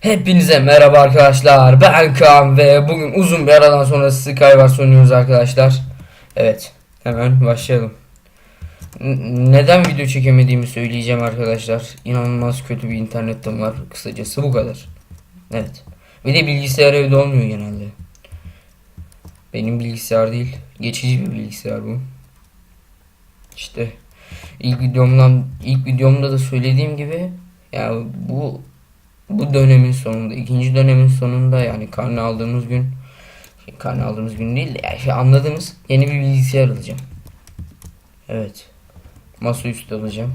Hepinize merhaba arkadaşlar. Ben Kaan ve bugün uzun bir aradan sonra Skywars oynuyoruz arkadaşlar. Evet, hemen başlayalım. Neden video çekemediğimi söyleyeceğim arkadaşlar. İnanılmaz kötü bir internetim var. Kısacası bu kadar. Evet. Bir de bilgisayar evde olmuyor genelde. Benim bilgisayar değil. Geçici bir bilgisayar bu. İşte ilk videomdan ilk videomda da söylediğim gibi ya bu bu dönemin sonunda, ikinci dönemin sonunda yani karne aldığımız gün şey, karne aldığımız gün değil de yani şey anladınız yeni bir bilgisayar alacağım. Evet. Masaüstü alacağım.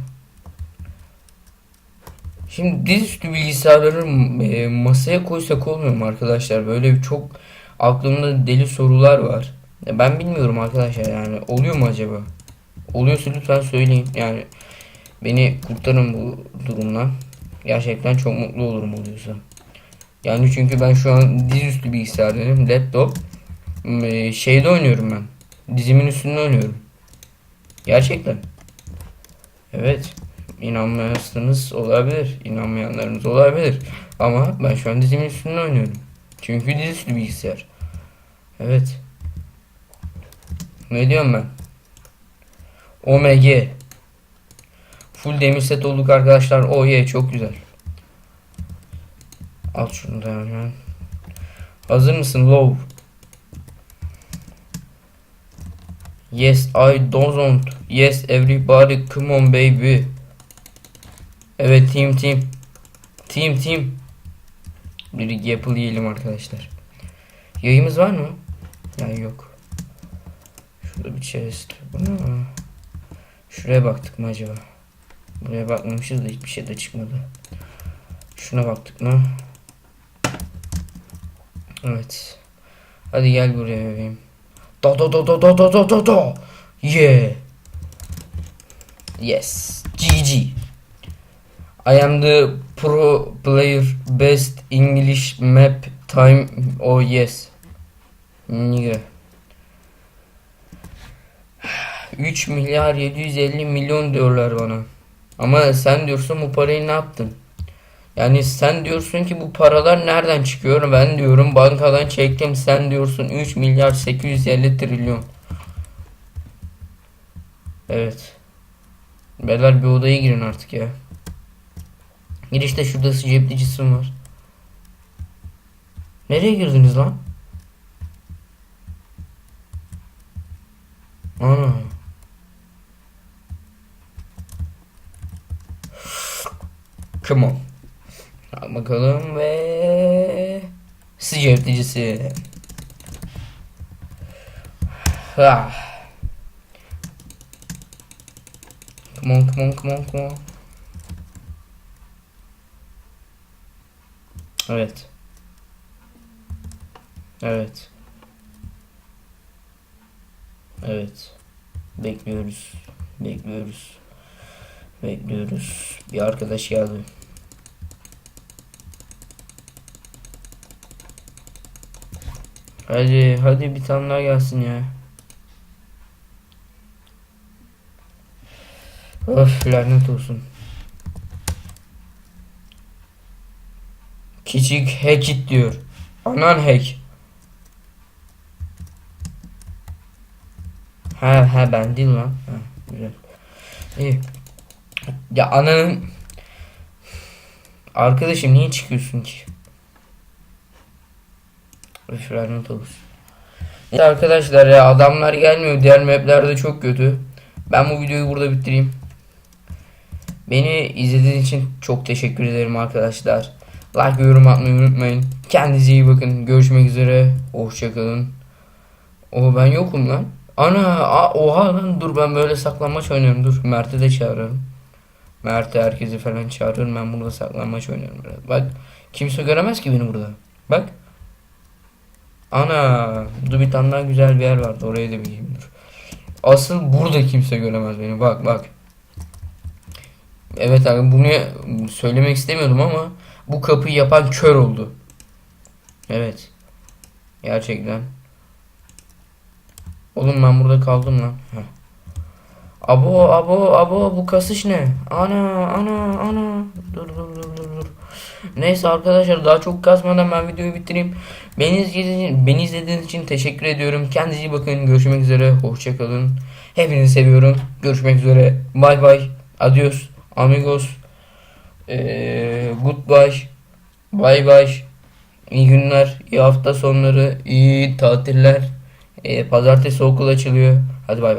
Şimdi dizüstü bilgisayarları e, masaya koysak olmuyor mu arkadaşlar? Böyle çok aklımda deli sorular var. Ben bilmiyorum arkadaşlar yani oluyor mu acaba? Oluyorsa lütfen söyleyin. Yani beni kurtarın bu durumdan. Gerçekten çok mutlu olurum oluyorsa. Yani çünkü ben şu an dizüstü bilgisayardayım. Laptop. Ee, Şeyde oynuyorum ben. Dizimin üstünde oynuyorum. Gerçekten. Evet. İnanmayanlarınız olabilir. inanmayanlarınız olabilir. Ama ben şu an dizimin üstünde oynuyorum. Çünkü dizüstü bilgisayar. Evet. Ne diyorum ben? OMG. Full demir set olduk arkadaşlar. Oh yeah çok güzel. Al şunu da hemen. Hazır mısın Low? Yes I don't. Yes everybody come on baby. Evet team team. Team team. Bir yapıl yiyelim arkadaşlar. Yayımız var mı? Ya yok. Şurada bir chest. Bunu... Şuraya baktık mı acaba? Buraya bakmamışız da hiçbir şey de çıkmadı. Şuna baktık mı? Evet. Hadi gel buraya bebeğim. Do do do do do do do do do. Yeah. Yes. GG. I am the pro player best English map time. Oh yes. Nigga. 3 milyar 750 milyon diyorlar bana. Ama sen diyorsun bu parayı ne yaptın? Yani sen diyorsun ki bu paralar nereden çıkıyor? Ben diyorum bankadan çektim. Sen diyorsun 3 milyar 850 trilyon. Evet. Beyler bir odaya girin artık ya. Girişte şurada cepli cisim var. Nereye girdiniz lan? Ana. Come on. Al bakalım ve sıcaklayıcısı. Ah. Come on, come on, come on, come on. Evet. Evet. Evet. Bekliyoruz. Bekliyoruz. Bekliyoruz. Bir arkadaş geldi. Hadi hadi bir tane daha gelsin ya. Öf lanet olsun. Küçük hack diyor. Anan hack. Ha ha ben değil lan. Ha, güzel. İyi. Ya ananın Arkadaşım niye çıkıyorsun ki? Üf lanet olsun. Evet arkadaşlar ya adamlar gelmiyor. Diğer mapler de çok kötü. Ben bu videoyu burada bitireyim. Beni izlediğiniz için çok teşekkür ederim arkadaşlar. Like ve yorum atmayı unutmayın. Kendinize iyi bakın. Görüşmek üzere. Hoşçakalın. O ben yokum lan. Ana a, oha lan dur ben böyle saklanmaç oynuyorum. Dur Mert'i de çağırıyorum. Mert'i herkesi falan çağırıyorum. Ben burada saklanmaç oynuyorum biraz. Bak kimse göremez ki beni burada. Bak. Ana dur bir tane daha güzel bir yer vardı. Oraya da bir gideyim dur. Asıl burada kimse göremez beni. Bak bak. Evet abi bunu söylemek istemiyordum ama bu kapıyı yapan kör oldu. Evet. Gerçekten. Oğlum ben burada kaldım lan. Heh. Abo abo abo bu kasış ne? Ana ana ana. Dur dur dur dur dur. Neyse arkadaşlar daha çok kasmadan ben videoyu bitireyim. Beni izlediğiniz için, beni izlediğiniz için teşekkür ediyorum. Kendinize iyi bakın. Görüşmek üzere. Hoşçakalın. Hepinizi seviyorum. Görüşmek üzere. Bay bay. Adios. Amigos. Ee, goodbye. Bay bay. İyi günler. iyi hafta sonları. iyi tatiller. Ee, pazartesi okul açılıyor. Hadi bay bay.